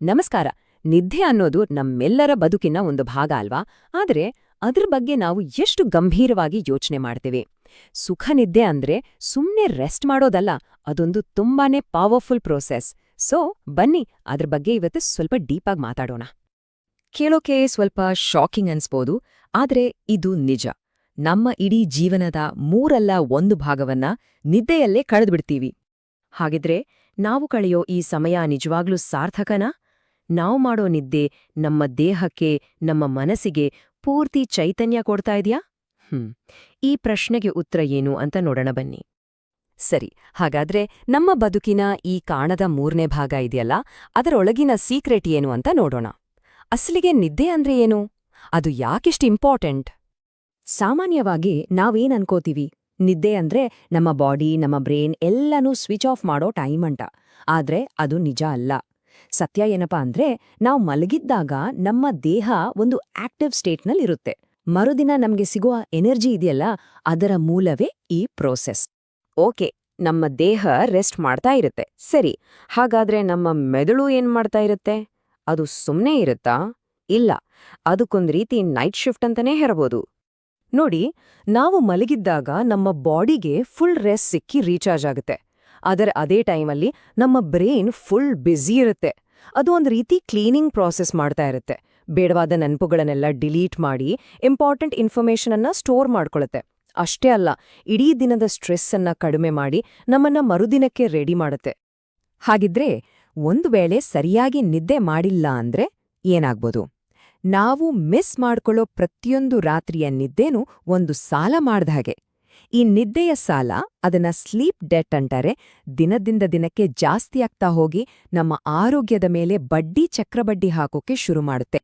ನಮಸ್ಕಾರ. ನಿದ್ದೆ ಅನ್ನೋದು ನಮ್ಮೆಲ್ಲರ ಬದುಕಿನ ಒಂದು ಭಾಗ ಅಲ್ವಾ? ಆದರೆ ಅದ್ರ ಬಗ್ಗೆ ನಾವು ಎಷ್ಟು ಗಂಭೀರವಾಗಿ ಯೋಚನೆ ಮಾಡ್ತೇವೆ. ಸುಖ ನಿದ್ದೆ ಅಂದ್ರೆ ಸುಮ್ಮನೆ ರೆಸ್ಟ್ ಮಾಡೋದಲ್ಲ, ಅದೊಂದು ತುಂಬಾನೇ ಪವರ್ಫುಲ್ ಪ್ರೋಸೆಸ್ ಸೊ ಬನ್ನಿ, ಅದ್ರ ಬಗ್ಗೆ ಇವತ್ತು ಸ್ವಲ್ಪ ಡೀಪಾಗಿ ಮಾತಾಡೋಣ. ಕೇಳೋಕೆ ಸ್ವಲ್ಪ ಶಾಕಿಂಗ್ ಅನ್ಸ್ಬೋದು, ಆದರೆ ಇದು ನಿಜ. ನಮ್ಮ ಇಡೀ ಜೀವನದ ಮೂರಲ್ಲ ಒಂದು ಭಾಗವನ್ನ ನಿದ್ದೆಯಲ್ಲೇ ಕಳೆದ್ಬಿಡ್ತೀವಿ. ಹಾಗಿದ್ರೆ, ನಾವು ಕಳೆಯೋ ಈ ಸಮಯ ನಿಜವಾಗ್ಲೂ ಸಾರ್ಥಕನಾ? ನಾವು ಮಾಡೋ ನಿದ್ದೆ ನಮ್ಮ ದೇಹಕ್ಕೆ, ನಮ್ಮ ಮನಸ್ಸಿಗೆ ಪೂರ್ತಿ ಚೈತನ್ಯ ಕೊಡ್ತಾ ಇದೆಯಾ? ಹ್ಮ್, ಈ ಪ್ರಶ್ನೆಗೆ ಉತ್ತರ ಏನು ಅಂತ ನೋಡೋಣ ಬನ್ನಿ. ಸರಿ, ಹಾಗಾದ್ರೆ ನಮ್ಮ ಬದುಕಿನ ಈ ಕಾಣದ ಮೂರನೇ ಭಾಗ ಇದೆಯಲ್ಲ, ಅದರೊಳಗಿನ ಸೀಕ್ರೆಟ್ ಏನು ಅಂತ ನೋಡೋಣ. ಅಸಲಿಗೆ ನಿದ್ದೆ ಅಂದ್ರೆ ಏನು? ಅದು ಯಾಕಿಷ್ಟು ಇಂಪಾರ್ಟೆಂಟ್? ಸಾಮಾನ್ಯವಾಗಿ ನಾವೇನ್ ಅನ್ಕೋತೀವಿ? ನಿದ್ದೆ ಅಂದ್ರೆ ನಮ್ಮ ಬಾಡಿ, ನಮ್ಮ ಬ್ರೇನ್ ಎಲ್ಲನೂ ಸ್ವಿಚ್ ಆಫ್ ಮಾಡೋ ಟೈಮ್ ಅಂಟ ಆದ್ರೆ ಅದು ನಿಜ ಅಲ್ಲ. ಸತ್ಯ ಏನಪ್ಪಾ ಅಂದ್ರೆ ನಾವು ಮಲಗಿದ್ದಾಗ ನಮ್ಮ ದೇಹ ಒಂದು ಆಕ್ಟಿವ್ ಸ್ಟೇಟ್ನಲ್ಲಿರುತ್ತೆ ಮರುದಿನ ನಮ್ಗೆ ಸಿಗುವ ಎನರ್ಜಿ ಇದೆಯಲ್ಲ, ಅದರ ಮೂಲವೇ ಈ ಪ್ರೋಸೆಸ್. ಓಕೆ, ನಮ್ಮ ದೇಹ ರೆಸ್ಟ್ ಮಾಡ್ತಾ ಇರುತ್ತೆ. ಸರಿ, ಹಾಗಾದ್ರೆ ನಮ್ಮ ಮೆದುಳು ಏನ್ ಮಾಡ್ತಾ ಇರುತ್ತೆ? ಅದು ಸುಮ್ಮನೆ ಇರುತ್ತಾ? ಇಲ್ಲ, ಅದಕ್ಕೊಂದು ರೀತಿ ನೈಟ್ ಶಿಫ್ಟ್ ಅಂತಾನೆ ಹೇರಬಹುದು ನೋಡಿ, ನಾವು ಮಲಗಿದ್ದಾಗ ನಮ್ಮ ಬಾಡಿಗೆ ಫುಲ್ ರೆಸ್ಟ್ ಸಿಕ್ಕಿ ರೀಚಾರ್ಜ್ ಆಗುತ್ತೆ. ಆದರೆ ಅದೇ ಟೈಮಲ್ಲಿ ನಮ್ಮ ಬ್ರೈನ್ ಫುಲ್ ಬ್ಯುಸಿ ಇರುತ್ತೆ. ಅದು ಒಂದು ರೀತಿ ಕ್ಲೀನಿಂಗ್ ಪ್ರಾಸೆಸ್ ಮಾಡ್ತಾ ಇರುತ್ತೆ. ಬೇಡವಾದ ನೆನಪುಗಳನ್ನೆಲ್ಲ ಡಿಲೀಟ್ ಮಾಡಿ ಇಂಪಾರ್ಟೆಂಟ್ ಇನ್ಫಾರ್ಮೇಷನನ್ನು ಸ್ಟೋರ್ ಮಾಡ್ಕೊಳ್ಳುತ್ತೆ ಅಷ್ಟೇ ಅಲ್ಲ, ಇಡೀ ದಿನದ ಸ್ಟ್ರೆಸ್ಸನ್ನು ಕಡಿಮೆ ಮಾಡಿ ನಮ್ಮನ್ನ ಮರುದಿನಕ್ಕೆ ರೆಡಿ ಮಾಡುತ್ತೆ. ಹಾಗಿದ್ರೆ ಒಂದು ವೇಳೆ ಸರಿಯಾಗಿ ನಿದ್ದೆ ಮಾಡಿಲ್ಲ ಅಂದ್ರೆ ಏನಾಗ್ಬೋದು? ನಾವು ಮಿಸ್ ಮಾಡ್ಕೊಳ್ಳೋ ಪ್ರತಿಯೊಂದು ರಾತ್ರಿಯ ನಿದ್ದೆನೂ ಒಂದು ಸಾಲ ಮಾಡ್ದ ಹಾಗೆ. ಈ ನಿದ್ದೆಯ ಸಾಲ ಅದನ್ನ ಸ್ಲೀಪ್ ಡೆಟ್ ಅಂತಾರೆ. ದಿನದಿಂದ ದಿನಕ್ಕೆ ಜಾಸ್ತಿ ಆಗ್ತಾ ಹೋಗಿ ನಮ್ಮ ಆರೋಗ್ಯದ ಮೇಲೆ ಬಡ್ಡಿ ಚಕ್ರಬಡ್ಡಿ ಹಾಕೋಕೆ ಶುರು ಮಾಡುತ್ತೆ.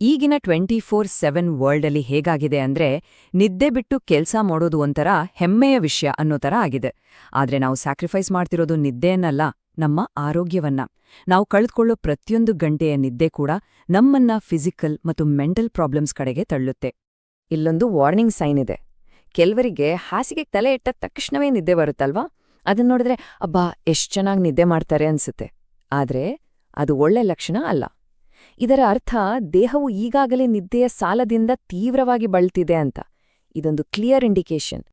ಈಗಿನ ಟ್ವೆಂಟಿ ಫೋರ್ ಸೆವೆನ್ ವರ್ಲ್ಡಲ್ಲಿ ಹೇಗಾಗಿದೆ ಅಂದ್ರೆ ನಿದ್ದೆ ಬಿಟ್ಟು ಕೆಲಸ ಮಾಡೋದು ಒಂಥರ ಹೆಮ್ಮೆಯ ವಿಷಯ ಅನ್ನೋ ಥರ ಆಗಿದೆ. ಆದ್ರೆ ನಾವು ಸ್ಯಾಕ್ರಿಫೈಸ್ ಮಾಡ್ತಿರೋದು ನಿದ್ದೆಯನ್ನಲ್ಲ, ನಮ್ಮ ಆರೋಗ್ಯವನ್ನ. ನಾವು ಕಳೆದುಕೊಳ್ಳೋ ಪ್ರತಿಯೊಂದು ಗಂಟೆಯ ನಿದ್ದೆ ಕೂಡ ನಮ್ಮನ್ನ ಫಿಸಿಕಲ್ ಮತ್ತು ಮೆಂಟಲ್ ಪ್ರಾಬ್ಲಮ್ಸ್ ಕಡೆಗೆ ತಳ್ಳುತ್ತೆ. ಇಲ್ಲೊಂದು ವಾರ್ನಿಂಗ್ ಸೈನ್ ಇದೆ. ಕೆಲವರಿಗೆ ಹಾಸಿಗೆ ತಲೆ ಇಟ್ಟ ತಕ್ಷಣವೇ ನಿದ್ದೆ ಬರುತ್ತಲ್ವಾ? ಅದನ್ನ ನೋಡಿದ್ರೆ, ಅಬ್ಬಾ, ಎಷ್ಟು ಚೆನ್ನಾಗಿ ನಿದ್ದೆ ಮಾಡ್ತಾರೆ ಅನ್ಸುತ್ತೆ. ಆದ್ರೆ ಅದು ಒಳ್ಳೆ ಲಕ್ಷಣ ಅಲ್ಲ. ಇದರ ಅರ್ಥ ದೇಹವು ಈಗಾಗಲೇ ನಿದ್ದೆಯ ಸಾಲದಿಂದ ತೀವ್ರವಾಗಿ ಬಳಲ್ತಿದೆ ಅಂತ. ಇದೊಂದು ಕ್ಲಿಯರ್ ಇಂಡಿಕೇಶನ್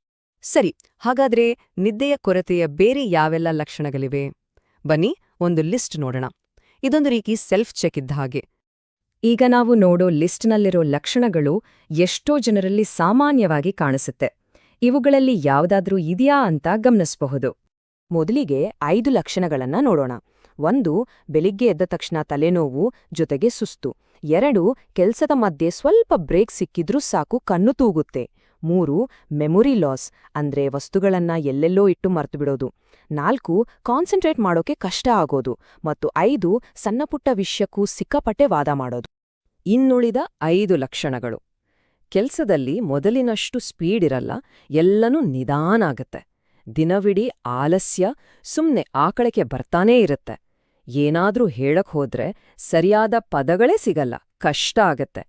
ಸರಿ, ಹಾಗಾದ್ರೆ ನಿದ್ದೆಯ ಕೊರತೆಯ ಬೇರೆ ಯಾವೆಲ್ಲ ಲಕ್ಷಣಗಳಿವೆ? ಬನ್ನಿ, ಒಂದು ಲಿಸ್ಟ್ ನೋಡೋಣ. ಇದೊಂದು ರೀತಿ ಸೆಲ್ಫ್ ಚೆಕ್ ಇದ್ದ ಹಾಗೆ. ಈಗ ನಾವು ನೋಡೋ ಲಿಸ್ಟ್ನಲ್ಲಿರೋ ಲಕ್ಷಣಗಳು ಎಷ್ಟೋ ಜನರಲ್ಲಿ ಸಾಮಾನ್ಯವಾಗಿ ಕಾಣಿಸುತ್ತೆ. ಇವುಗಳಲ್ಲಿ ಯಾವುದಾದ್ರೂ ಇದೆಯಾ ಅಂತ ಗಮನಿಸಬಹುದು. ಮೊದಲಿಗೆ ಐದು ಲಕ್ಷಣಗಳನ್ನ ನೋಡೋಣ. ಒಂದು, ಬೆಳಿಗ್ಗೆ ಎದ್ದ ತಕ್ಷಣ ತಲೆನೋವು, ಜೊತೆಗೆ ಸುಸ್ತು. ಎರಡು, ಕೆಲ್ಸದ ಮಧ್ಯೆ ಸ್ವಲ್ಪ ಬ್ರೇಕ್ ಸಿಕ್ಕಿದ್ರೂ ಸಾಕು, ಕಣ್ಣು ತೂಗುತ್ತೆ. ಮೂರು ಮೆಮೊರಿ ಲಾಸ್ ಅಂದ್ರೆ ವಸ್ತುಗಳನ್ನ ಎಲ್ಲೆಲ್ಲೋ ಇಟ್ಟು ಮರ್ತುಬಿಡೋದು. ನಾಲ್ಕು ಕಾನ್ಸಂಟ್ರೇಟ್ ಮಾಡೋಕೆ ಕಷ್ಟ ಆಗೋದು. ಮತ್ತು ಐದು ಸಣ್ಣಪುಟ್ಟ ವಿಷಯಕ್ಕೂ ಸಿಕ್ಕಾಪಟ್ಟೆ ವಾದ ಮಾಡೋದು. ಇನ್ನುಳಿದ ಐದು ಲಕ್ಷಣಗಳು. ಕೆಲ್ಸದಲ್ಲಿ ಮೊದಲಿನಷ್ಟು ಸ್ಪೀಡ್ ಇರಲ್ಲ, ಎಲ್ಲನೂ ನಿಧಾನ ಆಗತ್ತೆ. ದಿನವಿಡೀ ಆಲಸ್ಯ, ಸುಮ್ನೆ ಆಕಳಕ್ಕೆ ಬರ್ತಾನೇ ಇರುತ್ತೆ. ಏನಾದ್ರೂ ಹೇಳಕ್ ಹೋದ್ರೆ ಸರಿಯಾದ ಪದಗಳೇ ಸಿಗಲ್ಲ, ಕಷ್ಟ ಆಗತ್ತೆ.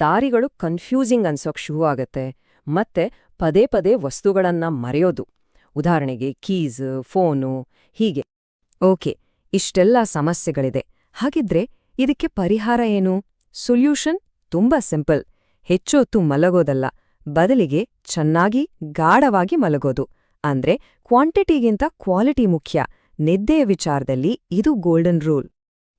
ದಾರಿಗಳು ಕನ್ಫ್ಯೂಸಿಂಗ್ ಅನ್ಸೋಕ್ ಶುರು ಆಗತ್ತೆ ಮತ್ತೆ ಪದೇ ಪದೇ ವಸ್ತುಗಳನ್ನ ಮರೆಯೋದು. ಉದಾಹರಣೆಗೆ ಕೀಸ್, ಫೋನು, ಹೀಗೆ. ಓಕೆ, ಇಷ್ಟೆಲ್ಲ ಸಮಸ್ಯೆಗಳಿದೆ. ಹಾಗಿದ್ರೆ ಇದಕ್ಕೆ ಪರಿಹಾರ ಏನು? ಸೊಲ್ಯೂಷನ್? ತುಂಬಾ ಸಿಂಪಲ್. ಹೆಚ್ಚೊತ್ತು ಮಲಗೋದಲ್ಲ. ಬದಲಿಗೆ ಚೆನ್ನಾಗಿ ಗಾಢವಾಗಿ ಮಲಗೋದು. ಅಂದ್ರೆ ಕ್ವಾಂಟಿಟಿಗಿಂತ ಕ್ವಾಲಿಟಿ ಮುಖ್ಯ. ನಿದ್ದೆಯ ವಿಚಾರದಲ್ಲಿ ಇದು ಗೋಲ್ಡನ್ ರೂಲ್.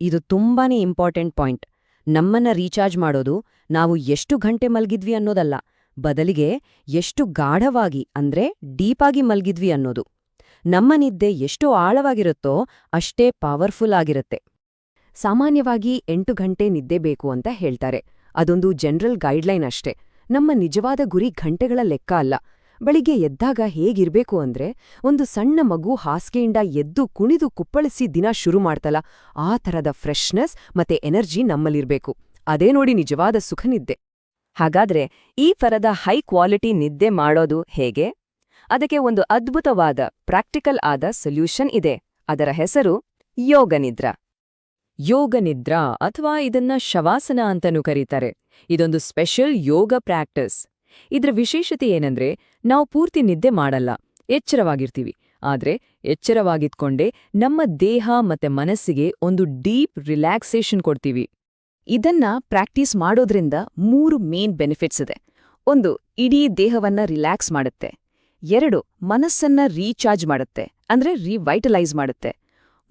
ಇದು ತುಂಬಾನೇ ಇಂಪಾರ್ಟೆಂಟ್ ಪಾಯಿಂಟ್. ನಮ್ಮನ್ನ ರೀಚಾರ್ಜ್ ಮಾಡೋದು ನಾವು ಎಷ್ಟು ಗಂಟೆ ಮಲಗಿದ್ವಿ ಅನ್ನೋದಲ್ಲ. ಬದಲಿಗೆ ಎಷ್ಟು ಗಾಢವಾಗಿ, ಅಂದ್ರೆ ಡೀಪಾಗಿ ಮಲ್ಗಿದ್ವಿ ಅನ್ನೋದು. ನಮ್ಮ ನಿದ್ದೆ ಎಷ್ಟು ಆಳವಾಗಿರುತ್ತೋ ಅಷ್ಟೇ ಪವರ್ಫುಲ್ ಆಗಿರುತ್ತೆ. ಸಾಮಾನ್ಯವಾಗಿ ಎಂಟು ಗಂಟೆ ನಿದ್ದೆ ಬೇಕು ಅಂತ ಹೇಳ್ತಾರೆ. ಅದೊಂದು ಜನರಲ್ ಗೈಡ್ಲೈನ್ ಅಷ್ಟೇ. ನಮ್ಮ ನಿಜವಾದ ಗುರಿ ಗಂಟೆಗಳ ಲೆಕ್ಕ ಅಲ್ಲ. ಬೆಳಿಗ್ಗೆ ಎದ್ದಾಗ ಹೇಗಿರ್ಬೇಕು ಅಂದ್ರೆ ಒಂದು ಸಣ್ಣ ಮಗು ಹಾಸಿಗೆಯಿಂದ ಎದ್ದು ಕುಣಿದು ಕುಪ್ಪಳಿಸಿ ದಿನ ಶುರು ಮಾಡ್ತಲ್ಲ, ಆ ಥರದ ಫ್ರೆಶ್ನೆಸ್ ಮತ್ತೆ ಎನರ್ಜಿ ನಮ್ಮಲ್ಲಿರ್ಬೇಕು. ಅದೇ ನೋಡಿ ನಿಜವಾದ ಸುಖ ನಿದ್ದೆ. ಹಾಗಾದ್ರೆ ಈ ಥರದ ಹೈ ಕ್ವಾಲಿಟಿ ನಿದ್ದೆ ಮಾಡೋದು ಹೇಗೆ? ಅದಕ್ಕೆ ಒಂದು ಅದ್ಭುತವಾದ ಪ್ರಾಕ್ಟಿಕಲ್ ಆದ ಸೊಲ್ಯೂಷನ್ ಇದೆ. ಅದರ ಹೆಸರು ಯೋಗನಿದ್ರಾ. ಯೋಗನಿದ್ರಾ ಅಥವಾ ಇದನ್ನ ಶವಾಸನ ಅಂತನೂ ಕರೀತಾರೆ. ಇದೊಂದು ಸ್ಪೆಷಲ್ ಯೋಗ ಪ್ರಾಕ್ಟೀಸ್ ಇದರ ವಿಶೇಷತೆ ಏನಂದ್ರೆ, ನಾವು ಪೂರ್ತಿ ನಿದ್ದೆ ಮಾಡಲ್ಲ, ಎಚ್ಚರವಾಗಿರ್ತೀವಿ. ಆದ್ರೆ ಎಚ್ಚರವಾಗಿದ್ಕೊಂಡೇ ನಮ್ಮ ದೇಹ ಮತ್ತೆ ಮನಸ್ಸಿಗೆ ಒಂದು ಡೀಪ್ ರಿಲ್ಯಾಕ್ಸೇಷನ್ ಕೊಡ್ತೀವಿ. ಇದನ್ನ ಪ್ರಾಕ್ಟೀಸ್ ಮಾಡೋದ್ರಿಂದ ಮೂರು ಮೇನ್ ಬೆನಿಫಿಟ್ಸ್ ಇದೆ. ಒಂದು, ಇಡೀ ದೇಹವನ್ನ ರಿಲ್ಯಾಕ್ಸ್ ಮಾಡುತ್ತೆ. ಎರಡು, ಮನಸ್ಸನ್ನ ರೀಚಾರ್ಜ್ ಮಾಡುತ್ತೆ, ಅಂದ್ರೆ ರಿವೈಟಲೈಸ್ ಮಾಡುತ್ತೆ.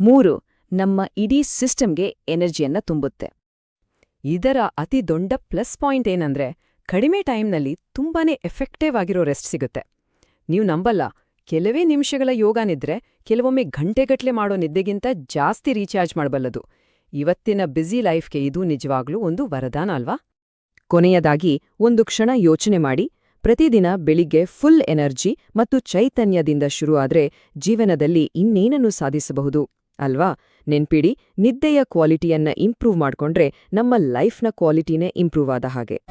ಮೂರು, ನಮ್ಮ ಇಡೀ ಸಿಸ್ಟಮ್ಗೆ ಎನರ್ಜಿಯನ್ನ ತುಂಬುತ್ತೆ. ಇದರ ಅತಿ ದೊಡ್ಡ ಪ್ಲಸ್ ಪಾಯಿಂಟ್ ಏನಂದ್ರೆ, ಕಡಿಮೆ ಟೈಮ್ನಲ್ಲಿ ತುಂಬಾನೇ ಎಫೆಕ್ಟಿವ್ ಆಗಿರೋ ರೆಸ್ಟ್ ಸಿಗುತ್ತೆ. ನೀವು ನಂಬಲ್ಲ, ಕೆಲವೇ ನಿಮಿಷಗಳ ಯೋಗ ನಿದ್ರೆ ಕೆಲವೊಮ್ಮೆ ಗಂಟೆಗಟ್ಲೆ ಮಾಡೋ ನಿದ್ದೆಗಿಂತ ಜಾಸ್ತಿ ರೀಚಾರ್ಜ್ ಮಾಡಬಲ್ಲದು. ಇವತ್ತಿನ ಬ್ಯುಸಿ ಲೈಫ್ಗೆ ಇದು ನಿಜವಾಗ್ಲೂ ಒಂದು ವರದಾನ ಅಲ್ವಾ? ಕೊನೆಯದಾಗಿ, ಒಂದು ಕ್ಷಣ ಯೋಚನೆ ಮಾಡಿ, ಪ್ರತಿದಿನ ಬೆಳಿಗ್ಗೆ ಫುಲ್ ಎನರ್ಜಿ ಮತ್ತು ಚೈತನ್ಯದಿಂದ ಶುರುವಾದ್ರೆ ಜೀವನದಲ್ಲಿ ಇನ್ನೇನನ್ನು ಸಾಧಿಸಬಹುದು? ಅಲ್ವಾ? ನೆನ್ಪಿಡಿ, ನಿದ್ದೆಯ ಕ್ವಾಲಿಟಿಯನ್ನ ಇಂಪ್ರೂವ್ ಮಾಡ್ಕೊಂಡ್ರೆ ನಮ್ಮ ಲೈಫ್ನ ಕ್ವಾಲಿಟಿನೇ ಇಂಪ್ರೂವ್ ಆದ ಹಾಗೆ.